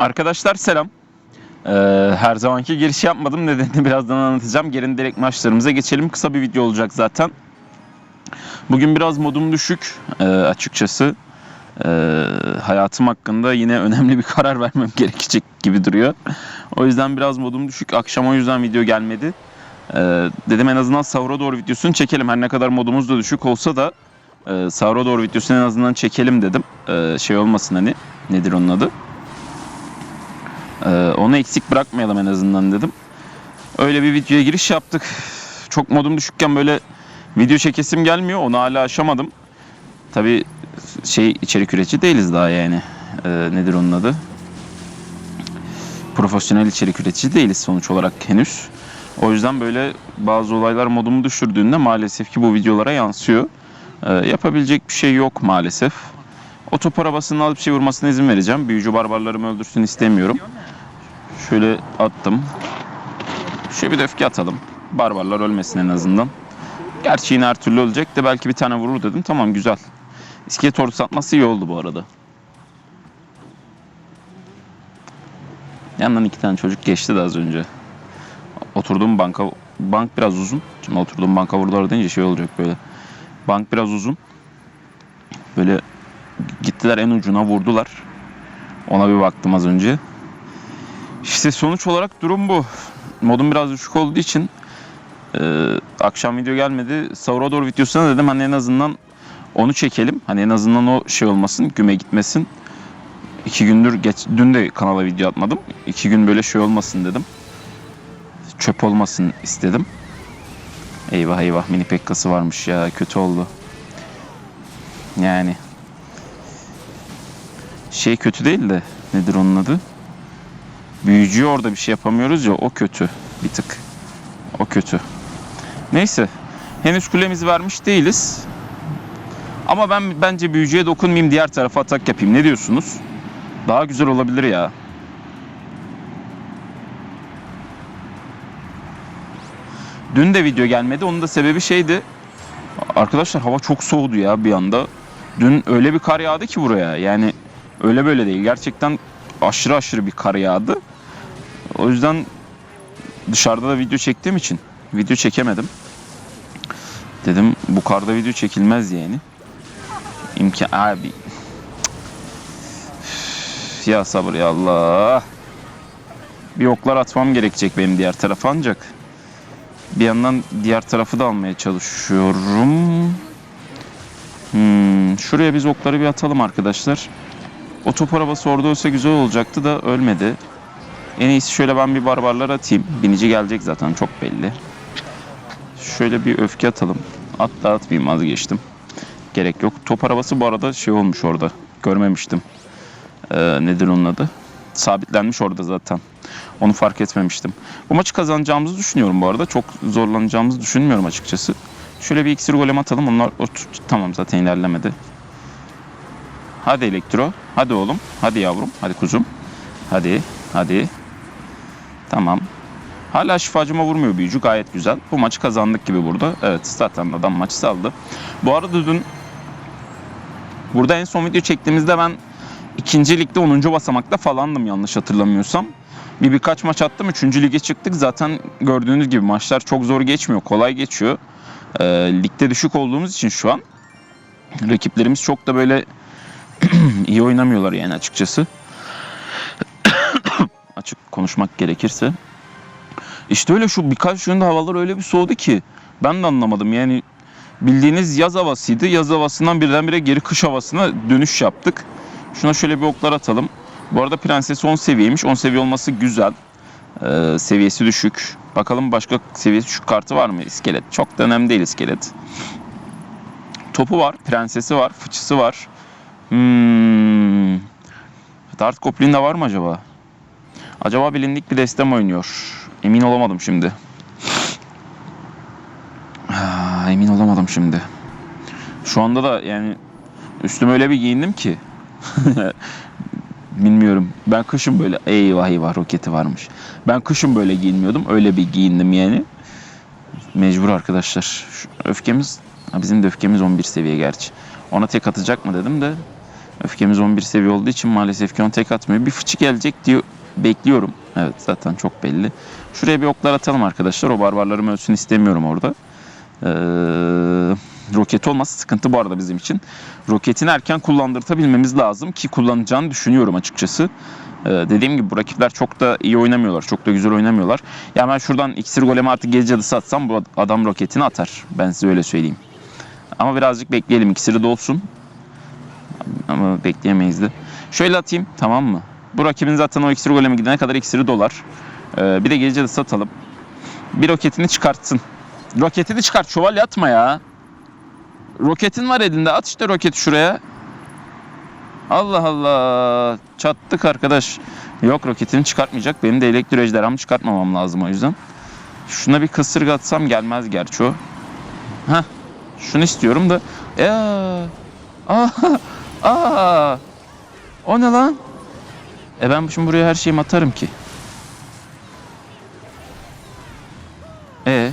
Arkadaşlar selam. Ee, her zamanki giriş yapmadım. Nedenini birazdan anlatacağım. Gelin direkt maçlarımıza geçelim. Kısa bir video olacak zaten. Bugün biraz modum düşük ee, açıkçası. Ee, hayatım hakkında yine önemli bir karar vermem gerekecek gibi duruyor. O yüzden biraz modum düşük. Akşam o yüzden video gelmedi. Ee, dedim en azından sahura doğru videosunu çekelim. Her ne kadar modumuz da düşük olsa da e, sahura doğru videosunu en azından çekelim dedim. Ee, şey olmasın hani nedir onun adı? Onu eksik bırakmayalım en azından dedim. Öyle bir videoya giriş yaptık. Çok modum düşükken böyle video çekesim gelmiyor. Onu hala aşamadım. Tabi şey içerik üretici değiliz daha yani. Ee, nedir onun adı? Profesyonel içerik üretici değiliz sonuç olarak henüz. O yüzden böyle bazı olaylar modumu düşürdüğünde maalesef ki bu videolara yansıyor. Ee, yapabilecek bir şey yok maalesef. O top arabasını alıp şey vurmasına izin vereceğim. Büyücü barbarlarımı öldürsün istemiyorum. Şöyle attım. Şöyle bir de öfke atalım. Barbarlar ölmesin en azından. Gerçi yine her türlü ölecek de belki bir tane vurur dedim. Tamam güzel. İskelet ordusu atması iyi oldu bu arada. Yandan iki tane çocuk geçti de az önce. Oturduğum banka, bank biraz uzun. Şimdi oturduğum banka vurdular deyince şey olacak böyle. Bank biraz uzun. Böyle gittiler en ucuna vurdular. Ona bir baktım az önce. İşte sonuç olarak durum bu. Modum biraz düşük olduğu için e, akşam video gelmedi. Sahura doğru videosuna dedim hani en azından onu çekelim. Hani en azından o şey olmasın, güme gitmesin. İki gündür geç, dün de kanala video atmadım. İki gün böyle şey olmasın dedim. Çöp olmasın istedim. Eyvah eyvah mini pekkası varmış ya kötü oldu. Yani şey kötü değil de nedir onun adı? Büyücüye orada bir şey yapamıyoruz ya o kötü bir tık. O kötü. Neyse. Henüz kulemizi vermiş değiliz. Ama ben bence büyücüye dokunmayayım diğer tarafa atak yapayım. Ne diyorsunuz? Daha güzel olabilir ya. Dün de video gelmedi. Onun da sebebi şeydi. Arkadaşlar hava çok soğudu ya bir anda. Dün öyle bir kar yağdı ki buraya. Yani öyle böyle değil. Gerçekten aşırı aşırı bir kar yağdı. O yüzden dışarıda da video çektiğim için video çekemedim. Dedim bu karda video çekilmez yani. İmkan abi. Ya sabır ya Allah. Bir oklar atmam gerekecek benim diğer tarafa ancak. Bir yandan diğer tarafı da almaya çalışıyorum. Hmm, şuraya biz okları bir atalım arkadaşlar. O top arabası orada olsa güzel olacaktı da ölmedi. En iyisi şöyle ben bir barbarlar atayım. Binici gelecek zaten çok belli. Şöyle bir öfke atalım. Hatta atmayayım vazgeçtim. Gerek yok. Top arabası bu arada şey olmuş orada. Görmemiştim. Ee, nedir onun adı? Sabitlenmiş orada zaten. Onu fark etmemiştim. Bu maçı kazanacağımızı düşünüyorum bu arada. Çok zorlanacağımızı düşünmüyorum açıkçası. Şöyle bir iksir golem atalım. Onlar tamam zaten ilerlemedi. Hadi elektro. Hadi oğlum. Hadi yavrum. Hadi kuzum. Hadi. Hadi. Tamam. Hala şifacıma vurmuyor büyücü. Gayet güzel. Bu maçı kazandık gibi burada. Evet zaten adam maçı saldı. Bu arada dün burada en son video çektiğimizde ben ikinci ligde 10. basamakta falandım yanlış hatırlamıyorsam. Bir birkaç maç attım. 3. lige çıktık. Zaten gördüğünüz gibi maçlar çok zor geçmiyor. Kolay geçiyor. Ee, ligde düşük olduğumuz için şu an rakiplerimiz çok da böyle iyi oynamıyorlar yani açıkçası. Açık konuşmak gerekirse. İşte öyle şu birkaç günde havalar öyle bir soğudu ki ben de anlamadım. Yani bildiğiniz yaz havasıydı. Yaz havasından birdenbire geri kış havasına dönüş yaptık. Şuna şöyle bir oklar atalım. Bu arada prensesi 10 seviyeymiş. 10 seviye olması güzel. Ee, seviyesi düşük. Bakalım başka seviyesi düşük kartı var mı? İskelet. Çok da önemli değil iskelet. Topu var. Prensesi var. Fıçısı var. Hmm. Dart Goblin de var mı acaba? Acaba bilindik bir destem oynuyor. Emin olamadım şimdi. Emin olamadım şimdi. Şu anda da yani üstüme öyle bir giyindim ki. Bilmiyorum. Ben kışın böyle eyvah eyvah roketi varmış. Ben kışın böyle giyinmiyordum. Öyle bir giyindim yani. Mecbur arkadaşlar. Şu öfkemiz bizim de öfkemiz 11 seviye gerçi. Ona tek atacak mı dedim de Öfkemiz 11 seviye olduğu için maalesef ki ona tek atmıyor. Bir fıçı gelecek diye bekliyorum. Evet zaten çok belli. Şuraya bir oklar atalım arkadaşlar. O barbarlarım ölsün istemiyorum orada. Ee, roket olması sıkıntı bu arada bizim için. Roketini erken kullandırtabilmemiz lazım ki kullanacağını düşünüyorum açıkçası. Ee, dediğim gibi bu rakipler çok da iyi oynamıyorlar. Çok da güzel oynamıyorlar. Ya ben şuradan iksir golemi artık gece cadısı atsam bu adam roketini atar. Ben size öyle söyleyeyim. Ama birazcık bekleyelim. İksiri dolsun. Ama bekleyemeyiz de. Şöyle atayım tamam mı? Bu rakibin zaten o iksir golemi gidene kadar iksiri dolar. Ee, bir de gece cadısı atalım. Bir roketini çıkartsın. Roketini çıkart. Şövalye atma ya. Roketin var elinde. At işte roketi şuraya. Allah Allah. Çattık arkadaş. Yok roketini çıkartmayacak. Benim de elektro ejderhamı çıkartmamam lazım o yüzden. Şuna bir kısırga atsam gelmez gerçi o. Heh. Şunu istiyorum da. Eee. Aa. Aa. O ne lan? E ben şimdi buraya her şeyimi atarım ki. E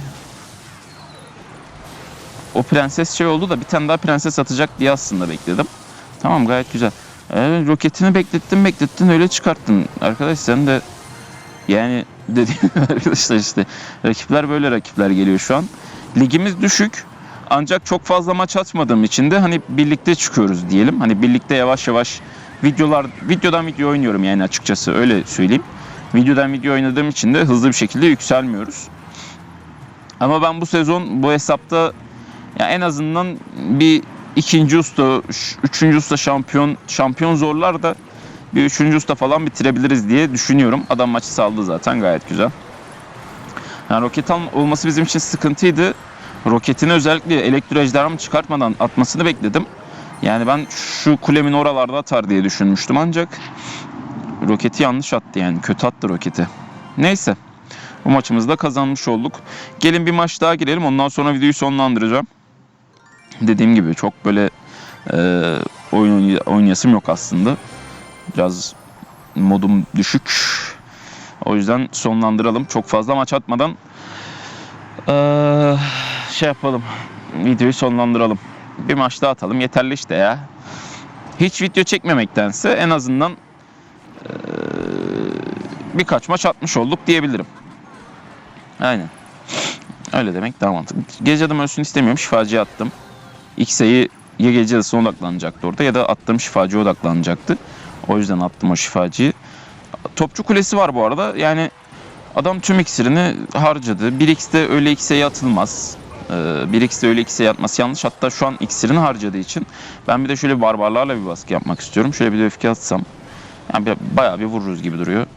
o prenses şey oldu da bir tane daha prenses atacak diye aslında bekledim. Tamam gayet güzel. E, roketini beklettin beklettin öyle çıkarttın. Arkadaş sen de yani dediğim arkadaşlar işte rakipler böyle rakipler geliyor şu an. Ligimiz düşük. Ancak çok fazla maç atmadığım için de hani birlikte çıkıyoruz diyelim. Hani birlikte yavaş yavaş videolar videodan video oynuyorum yani açıkçası öyle söyleyeyim. Videodan video oynadığım için de hızlı bir şekilde yükselmiyoruz. Ama ben bu sezon bu hesapta ya en azından bir ikinci usta, üçüncü usta şampiyon şampiyon zorlar da bir üçüncü usta falan bitirebiliriz diye düşünüyorum. Adam maçı saldı zaten gayet güzel. Yani roket olması bizim için sıkıntıydı. Roketini özellikle elektro ejderhamı çıkartmadan atmasını bekledim. Yani ben şu kulemin oralarda atar diye düşünmüştüm ancak roketi yanlış attı yani. Kötü attı roketi. Neyse. Bu maçımızda kazanmış olduk. Gelin bir maç daha girelim. Ondan sonra videoyu sonlandıracağım. Dediğim gibi çok böyle e, oyun oynay- oynayasım yok aslında. Biraz modum düşük. O yüzden sonlandıralım. Çok fazla maç atmadan e, şey yapalım. Videoyu sonlandıralım. Bir maç daha atalım. Yeterli işte ya. Hiç video çekmemektense en azından e, birkaç maç atmış olduk diyebilirim. Aynen. Öyle demek daha mantıklı. Gece adam ölsün istemiyorum. Şifacıya attım. X'e'yi ya gece adasına odaklanacaktı orada ya da attığım şifacıya odaklanacaktı. O yüzden attım o şifacıyı. Topçu kulesi var bu arada. Yani adam tüm iksirini harcadı. 1x'de öyle x'e atılmaz. Ee, 1x'de öyle x'e atması yanlış. Hatta şu an iksirini harcadığı için ben bir de şöyle barbarlarla bir baskı yapmak istiyorum. Şöyle bir de öfke atsam. Yani bir- bayağı bir vururuz gibi duruyor.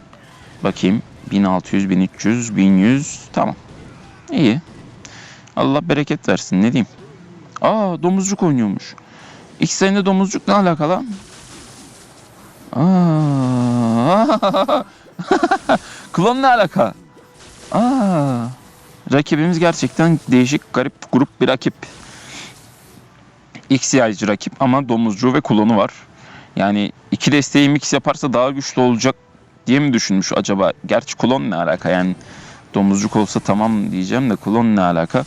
Bakayım. 1600, 1300, 1100. Tamam. İyi. Allah bereket versin. Ne diyeyim? Aa domuzcuk oynuyormuş. İlk sayında domuzcuk ne alakalı? Aa. Klon ne alaka? Aa. Rakibimiz gerçekten değişik, garip grup bir rakip. X rakip ama domuzcuğu ve klonu var. Yani iki desteği mix yaparsa daha güçlü olacak diye mi düşünmüş acaba? Gerçi klon ne alaka yani domuzcuk olsa tamam diyeceğim de klon ne alaka?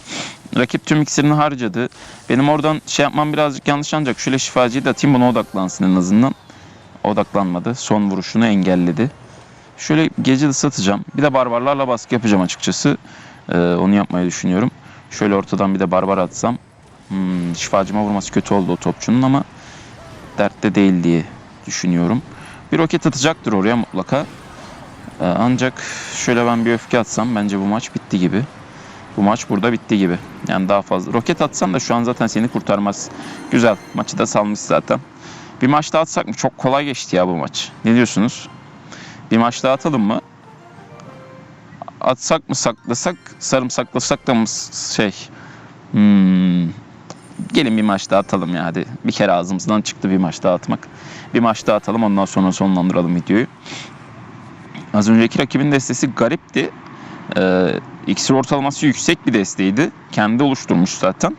Rakip tüm iksirini harcadı. Benim oradan şey yapmam birazcık yanlış ancak şöyle şifacıyı da atayım buna odaklansın en azından. Odaklanmadı. Son vuruşunu engelledi. Şöyle gece de satacağım. Bir de barbarlarla baskı yapacağım açıkçası. Ee, onu yapmayı düşünüyorum. Şöyle ortadan bir de barbar atsam. Hmm, şifacıma vurması kötü oldu o topçunun ama dertte değil diye düşünüyorum. Bir roket atacaktır oraya mutlaka. Ee, ancak şöyle ben bir öfke atsam bence bu maç bitti gibi. Bu maç burada bitti gibi. Yani daha fazla. Roket atsan da şu an zaten seni kurtarmaz. Güzel. Maçı da salmış zaten. Bir maç daha atsak mı? Çok kolay geçti ya bu maç. Ne diyorsunuz? Bir maç daha atalım mı? Atsak mı saklasak, sarımsaklasak da mı şey? Hmm. Gelin bir maç daha atalım ya hadi. Bir kere ağzımızdan çıktı bir maç daha atmak. Bir maç daha atalım ondan sonra sonlandıralım videoyu. Az önceki rakibin destesi garipti. Ee, iksir ortalaması yüksek bir desteğiydi. Kendi oluşturmuş zaten.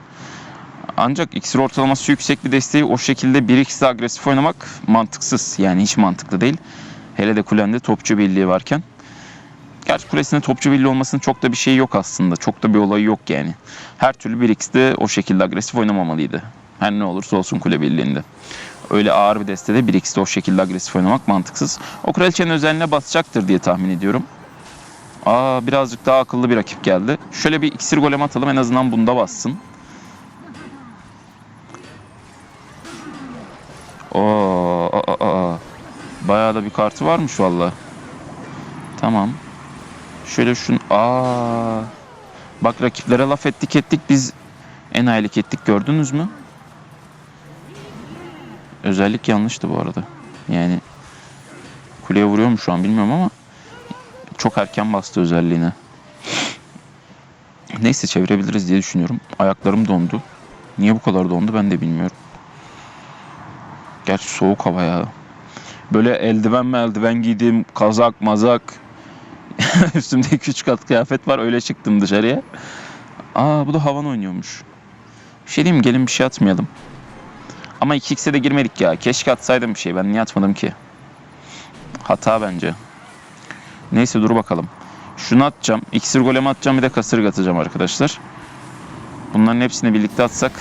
Ancak iksir ortalaması yüksek bir desteği o şekilde 1x'de agresif oynamak mantıksız. Yani hiç mantıklı değil. Hele de kulende topçu birliği varken. Gerçi kulesinde topçu birliği olmasının çok da bir şeyi yok aslında. Çok da bir olayı yok yani. Her türlü 1x'de o şekilde agresif oynamamalıydı. Her ne olursa olsun kule birliğinde. Öyle ağır bir destede 1x'de o şekilde agresif oynamak mantıksız. O kraliçenin özeline basacaktır diye tahmin ediyorum. Aa birazcık daha akıllı bir rakip geldi. Şöyle bir iksir golem atalım en azından bunda bassın. Oo, aa, aa. Bayağı da bir kartı varmış valla. Tamam. Şöyle şun aa. Bak rakiplere laf ettik ettik biz enayilik ettik gördünüz mü? Özellik yanlıştı bu arada. Yani kuleye vuruyor mu şu an bilmiyorum ama çok erken bastı özelliğine. Neyse çevirebiliriz diye düşünüyorum. Ayaklarım dondu. Niye bu kadar dondu ben de bilmiyorum. Gerçi soğuk hava ya. Böyle eldiven mi eldiven giydim, kazak mazak. Üstümde 2-3 kat kıyafet var öyle çıktım dışarıya. Aa bu da havan oynuyormuş. Bir şey diyeyim? Gelin bir şey atmayalım. Ama 2x'e de girmedik ya. Keşke atsaydım bir şey. Ben niye atmadım ki? Hata bence. Neyse dur bakalım. Şunu atacağım. İksir golemi atacağım bir de kasırga atacağım arkadaşlar. Bunların hepsini birlikte atsak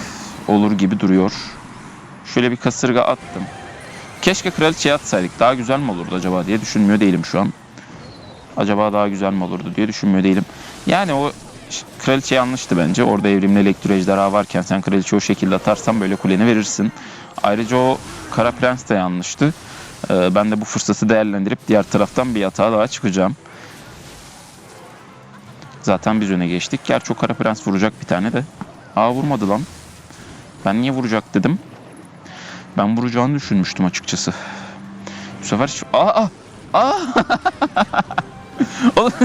olur gibi duruyor. Şöyle bir kasırga attım. Keşke kraliçeye atsaydık. Daha güzel mi olurdu acaba diye düşünmüyor değilim şu an. Acaba daha güzel mi olurdu diye düşünmüyor değilim. Yani o kraliçe yanlıştı bence. Orada evrimli elektro ejderha varken sen kraliçeyi o şekilde atarsan böyle kuleni verirsin. Ayrıca o kara prens de yanlıştı. Ee, ben de bu fırsatı değerlendirip diğer taraftan bir yatağa daha çıkacağım. Zaten biz öne geçtik. Gerçi o kara prens vuracak bir tane de. Aa vurmadı lan. Ben niye vuracak dedim. Ben vuracağını düşünmüştüm açıkçası. Bu sefer. Aa! Aa!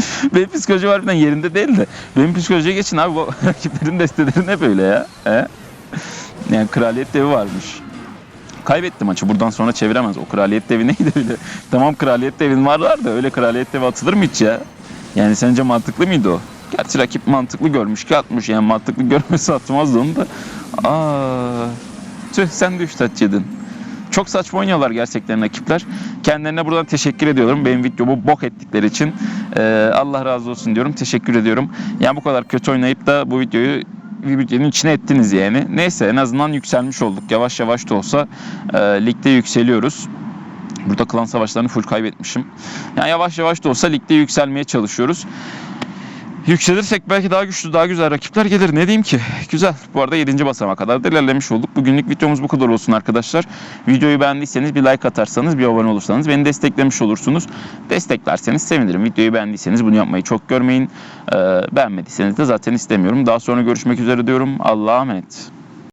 benim psikoloji harbiden yerinde değil de. Benim psikolojiye geçin abi. Bu rakiplerin desteleri ne böyle ya? He? Yani kraliyet devi varmış. Kaybetti maçı. Buradan sonra çeviremez. O kraliyet devi neydi öyle? Tamam kraliyet devin varlar da öyle kraliyet devi atılır mı hiç ya? Yani sence mantıklı mıydı o? Gerçi rakip mantıklı görmüş ki atmış. Yani mantıklı görmesi atmazdı onu da. Aa, tüh sen de 3 taç yedin. Çok saçma oynuyorlar gerçekten rakipler. Kendilerine buradan teşekkür ediyorum. Benim videomu bok ettikleri için. Ee, Allah razı olsun diyorum. Teşekkür ediyorum. Yani bu kadar kötü oynayıp da bu videoyu videonun içine ettiniz yani. Neyse en azından yükselmiş olduk. Yavaş yavaş da olsa e, ligde yükseliyoruz. Burada klan savaşlarını full kaybetmişim. Yani yavaş yavaş da olsa ligde yükselmeye çalışıyoruz. Yükselirsek belki daha güçlü, daha güzel rakipler gelir. Ne diyeyim ki? Güzel. Bu arada 7. basamağa kadar da ilerlemiş olduk. Bugünlük videomuz bu kadar olsun arkadaşlar. Videoyu beğendiyseniz bir like atarsanız, bir abone olursanız beni desteklemiş olursunuz. Desteklerseniz sevinirim. Videoyu beğendiyseniz bunu yapmayı çok görmeyin. Ee, beğenmediyseniz de zaten istemiyorum. Daha sonra görüşmek üzere diyorum. Allah'a emanet.